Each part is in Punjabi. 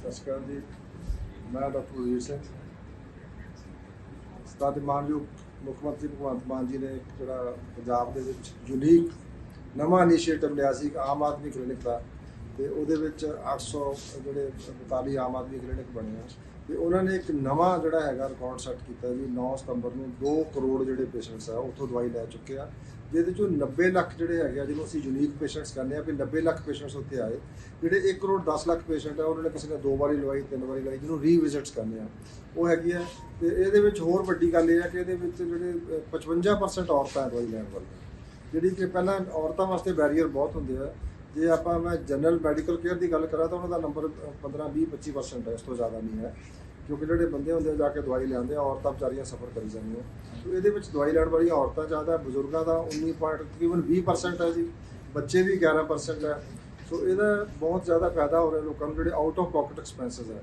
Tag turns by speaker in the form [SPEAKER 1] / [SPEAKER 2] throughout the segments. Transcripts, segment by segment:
[SPEAKER 1] ਸਤਿ ਸ਼੍ਰੀ ਅਕਾਲ ਜੀ ਮੈਂ ਡਾਕਟਰ ਰਣਜੀਤ ਸਿੰਘ ਸਤਾਤ ਮਾਨਯੋਗ ਮੁੱਖ ਮੰਤਰੀ ਭਗਵੰਤ ਮਾਨ ਜੀ ਨੇ ਜਿਹੜਾ ਪੰਜਾਬ ਦੇ ਵਿੱਚ ਯੂਨੀਕ ਨਵਾਂ ਇਨੀਸ਼ੀਏਟਿਵ ਲਿਆ ਸੀ ਇੱਕ ਆਮ ਆਦਮੀ ਕਲੀਨਿਕ ਦਾ ਤੇ ਉਹਦੇ ਵਿੱਚ 800 ਜਿਹੜੇ 42 ਆਮ ਆਦਮੀ ਕਲੀਨਿਕ ਬਣੇ ਆ ਤੇ ਉਹਨਾਂ ਨੇ ਇੱਕ ਨਵਾਂ ਜਿਹੜਾ ਹੈਗਾ ਰਿਕਾਰਡ ਸੈੱਟ ਕੀਤਾ ਵੀ 9 ਸਤੰਬਰ ਨੂੰ 2 ਕਰੋੜ ਜਿਹੜੇ ਪੇਸ਼ੈਂਟਸ ਆ ਉੱਥੋਂ ਦਵਾਈ ਲੈ ਚੁੱਕੇ ਆ। ਜਿਹਦੇ ਚੋਂ 90 ਲੱਖ ਜਿਹੜੇ ਹੈਗੇ ਆ ਜਿਹਨੂੰ ਅਸੀਂ ਯੂਨੀਕ ਪੇਸ਼ੈਂਟਸ ਕਹਿੰਦੇ ਆ ਵੀ 90 ਲੱਖ ਪੇਸ਼ੈਂਟਸ ਉੱਥੇ ਆਏ। ਜਿਹੜੇ 1 ਕਰੋੜ 10 ਲੱਖ ਪੇਸ਼ੈਂਟ ਆ ਉਹਨਾਂ ਨੇ ਕਿਸੇ ਨੇ ਦੋ ਵਾਰੀ ਲਵਾਈ ਤਿੰਨ ਵਾਰੀ ਲਵਾਈ ਜਿਹਨੂੰ ਰੀਵਿਜ਼ਿਟਸ ਕਹਿੰਦੇ ਆ। ਉਹ ਹੈਗੀ ਆ। ਤੇ ਇਹਦੇ ਵਿੱਚ ਹੋਰ ਵੱਡੀ ਗੱਲ ਇਹ ਆ ਕਿ ਇਹਦੇ ਵਿੱਚ ਜਿਹੜੇ ਅ, 55% ਔਰਤਾਂ ਦਵਾਈ ਲੈਣ ਵਾਲੀਆਂ। ਜਿਹੜੀ ਕਿ ਪਹਿਲਾਂ ਔਰਤਾਂ ਵਾਸਤੇ ਬੈਰੀਅਰ ਬਹੁਤ ਹੁੰਦੇ ਆ ਜੇ ਆਪਾਂ ਮੈਂ ਜਨਰਲ ਮੈਡੀਕਲ ਕੇਅਰ ਦੀ ਗੱਲ ਕਰਾਂ ਤਾਂ ਉਹਨਾਂ ਦਾ ਨੰਬਰ 15 20 25% ਹੈ, ਇਸ ਤੋਂ ਜ਼ਿਆਦਾ ਨਹੀਂ ਹੈ। ਕਿਉਂਕਿ ਜਿਹੜੇ ਬੰਦੇ ਹੁੰਦੇ ਆ, ਜਾ ਕੇ ਦਵਾਈ ਲੈਂਦੇ ਆ, ਔਰਤਾਂ ਵਿਚਾਰੀਆਂ ਸਫਰ ਕਰੀ ਜਾਂਦੀਆਂ। ਸੋ ਇਹਦੇ ਵਿੱਚ ਦਵਾਈ ਲੈਣ ਵਾਲੀਆਂ ਔਰਤਾਂ ਜ਼ਿਆਦਾ, ਬਜ਼ੁਰਗਾਂ ਦਾ 19 ਪੁਆਇੰਟ ਤਕਰੀਬਨ 20% ਹੈ ਜੀ। ਬੱਚੇ ਵੀ 11% ਹੈ। ਸੋ ਇਹਦਾ ਬਹੁਤ ਜ਼ਿਆਦਾ ਫਾਇਦਾ ਹੋ ਰਿਹਾ ਲੋਕਾਂ ਨੂੰ, ਜਿਹੜੇ ਆਊਟ ਆਫ ਪਾਕਟ ਐਕਸਪੈਂਸਸ ਹੈ।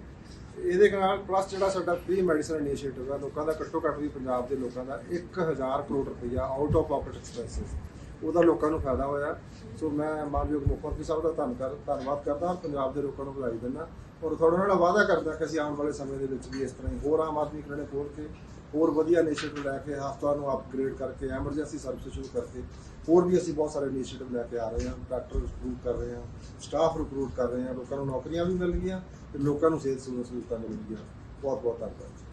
[SPEAKER 1] ਇਹਦੇ ਨਾਲ ਪਲੱਸ ਜਿਹੜਾ ਸਾਡਾ ਫ੍ਰੀ ਮੈਡੀਸਨ ਇਨੀਸ਼ੀਏਟਿਵ ਹੈ, ਲੋਕਾਂ ਦਾ ਘੱਟੋ ਘੱਟ ਵੀ ਪੰਜਾਬ ਦੇ ਲੋਕਾਂ ਦਾ 1000 ਕਰੋੜ ਰੁਪਈਆ ਆਊਟ ਆਫ ਪਾਕਟ ਐਕਸਪੈਂਸਸ ਉਹਦਾ ਲੋਕਾਂ ਨੂੰ ਫਾਇਦਾ ਹੋਇਆ। ਸੋ ਮੈਂ ਮਾਨਯੋਗ ਮੁੱਖ ਮੰਤਰੀ ਸਾਹਿਬ ਦਾ ਧੰਨਵਾਦ ਧੰਨਵਾਦ ਕਰਦਾ, ਪੰਜਾਬ ਦੇ ਲੋਕਾਂ ਨੂੰ ਵਧਾਈ ਦਿੰਦਾ। ਔਰ ਤੁਹਾਡੇ ਨਾਲ ਵਾਅਦਾ ਕਰਦਾ ਕਿ ਅਸੀਂ ਆਉਣ ਵਾਲੇ ਸਮੇਂ ਦੇ ਵਿੱਚ ਵੀ ਇਸ ਤਰ੍ਹਾਂ ਹੀ ਹੋਰ ਆਮ ਆਦਮੀ ਕਲੀਨਿਕ ਖੋਲ ਕੇ ਹੋਰ ਵਧੀਆ ਇਨੀਸ਼ੀਏਟਿਵ ਲੈ ਕੇ ਹਸਪਤਾਲ ਨੂੰ ਅਪਗ੍ਰੇਡ ਕਰਕੇ ਐਮਰਜੈਂਸੀ ਸਰਵਿਸ ਸ਼ੁਰੂ ਕਰਕੇ, ਹੋਰ ਵੀ ਅਸੀਂ ਬਹੁਤ ਸਾਰੇ ਇਨੀਸ਼ੀਏਟਿਵ ਲੈ ਕੇ ਆ ਰਹੇ ਹਾਂ। ਡਾਕਟਰ ਰਿਕਰੂਟ ਕਰ ਰਹੇ ਹਾਂ ਸਟਾਫ ਰਿਕਰੂਟ ਕਰ ਰਹੇ ਹਾਂ, ਲੋਕਾਂ ਨੂੰ ਨੌਕਰੀਆਂ ਵੀ ਮਿਲ ਗਈਆਂ ਤੇ ਲੋਕਾਂ ਨੂੰ ਸਿਹਤ ਸਹੂਲਤਾਂ ਮਿਲ ਗਈਆਂ। ਬਹੁਤ ਬਹੁਤ ਧੰਨਵਾਦ।